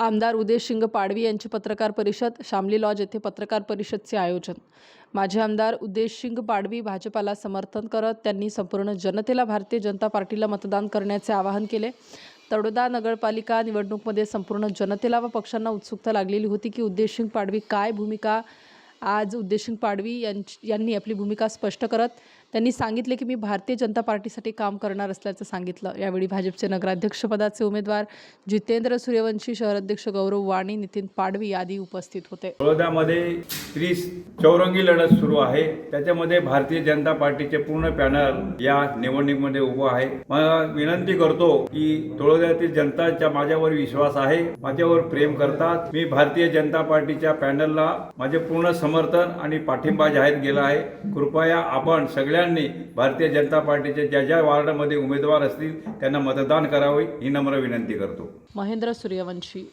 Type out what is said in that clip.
आमदार उदय शिंग पाडवी यांची पत्रकार परिषद शामली लॉज येथे पत्रकार परिषदचे आयोजन. माजी आमदार उदय शिंग पाडवी भाजपाला समर्थन करत त्यांनी संपूर्ण जनतेला भारतीय जनता पार्टीला मतदान करण्याचे आवाहन केले. तडोदा नगरपालिका निवडणूकमध्ये संपूर्ण जनतेला व पक्षांना उत्सुकता लागलेली होती की उदय सिंग पाडवी काय भूमिका आज उद्देशिंग पाडवी यां यांनी आपली भूमिका स्पष्ट करत त्यांनी सांगितले की मी भारतीय जनता पार्टीसाठी काम करणार असल्याचं सांगितलं. यावेळी भाजपचे नगराध्यक्षपदाचे उमेदवार जितेंद्र सूर्यवंशी शहराध्यक्ष गौरव वाणी नितीन पाडवी आदी उपस्थित होते. बडोद्यामध्ये त्रीस चौरंगी लढत सुरू आहे. त्याच्यामध्ये भारतीय जनता पार्टीचे पूर्ण पॅनल या निवडणुकीमध्ये उभं आहे. मला विनंती करतो की तळोद्यातील जनताच्या माझ्यावर विश्वास आहे. माझ्यावर प्रेम करतात. मी भारतीय जनता पार्टीच्या पॅनलला माझे पूर्ण समर्थन आणि पाठिंबा जाहीर केला आहे. कृपया आपण सगळ्यांनी भारतीय जनता पार्टीचे ज्या ज्या वार्डामध्ये उमेदवार असतील त्यांना मतदान करावे ही नम्र विनंती करतो. महेंद्र सूर्यवंशी